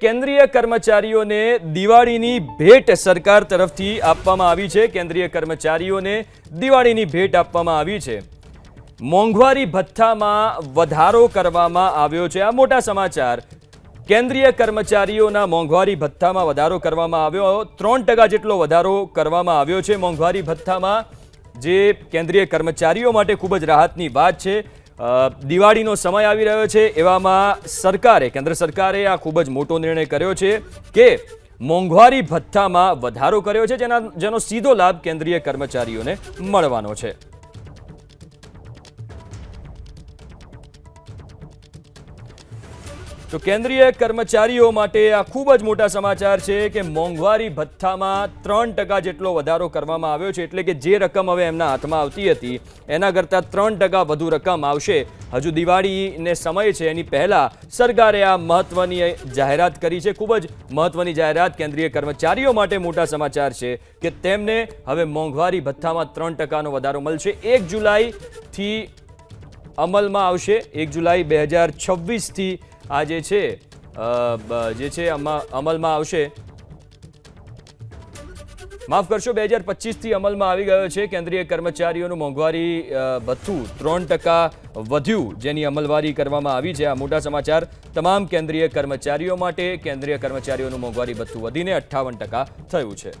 કેન્દ્રીય કર્મચારીઓને દિવાળીની ભેટ સરકાર તરફથી આપવામાં આવી છે. કેન્દ્રીય કર્મચારીઓને દિવાળીની ભેટ આપવામાં આવી છે. મોંઘવારી ભથ્થામાં વધારો કરવામાં આવ્યો છે. આ મોટા સમાચાર. કેન્દ્રીય કર્મચારીઓના મોંઘવારી ભથ્થામાં વધારો કરવામાં આવ્યો. ત્રણ ટકા જેટલો વધારો કરવામાં આવ્યો છે. મોંઘવારી ભથ્થામાં જે કેન્દ્રીય કર્મચારીઓ માટે ખૂબ જ રાહતની વાત છે. દિવાળીનો સમય આવી રહ્યો છે એવામાં સરકારે, કેન્દ્ર સરકારે આ ખૂબ જ મોટો નિર્ણય કર્યો છે કે મોંઘવારી ભથ્થામાં વધારો કર્યો છે, જેના, જેનો સીધો લાભ કેન્દ્રીય કર્મચારીઓને મળવાનો છે. તો કેન્દ્રીય કર્મચારીઓ માટે આ ખૂબ જ મોટા સમાચાર છે કે મોંઘવારી ભથ્થામાં ત્રણ ટકા જેટલો વધારો કરવામાં આવ્યો છે, એટલે કે જે રકમ હવે એમના હાથમાં આવતી હતી, એના કરતાં ત્રણ ટકા વધુ રકમ આવશે. હજુ દિવાળીને સમય છે, એની પહેલાં સરકારે આ મહત્વની જાહેરાત કરી છે. ખૂબ જ મહત્વની જાહેરાત કેન્દ્રીય કર્મચારીઓ માટે મોટા સમાચાર છે કે તેમને હવે મોંઘવારી ભથ્થામાં ત્રણ ટકાનો વધારો મળશે. એક જુલાઈથી અમલમાં આવશે. એક જુલાઈ બે હજાર છવ્વીસથી આ જે છે જે છે અમલમાં આવશે. માફ કરશો, બે હજાર પચીસથી અમલમાં આવી ગયો છે. કેન્દ્રીય કર્મચારીઓનું મોંઘવારી ભથ્થું ત્રણ ટકા વધ્યું, જેની અમલવારી કરવામાં આવી છે. આ મોટા સમાચાર તમામ કેન્દ્રીય કર્મચારીઓ માટે. કેન્દ્રીય કર્મચારીઓનું મોંઘવારી ભથ્થું વધીને અઠ્ઠાવન ટકા થયું છે.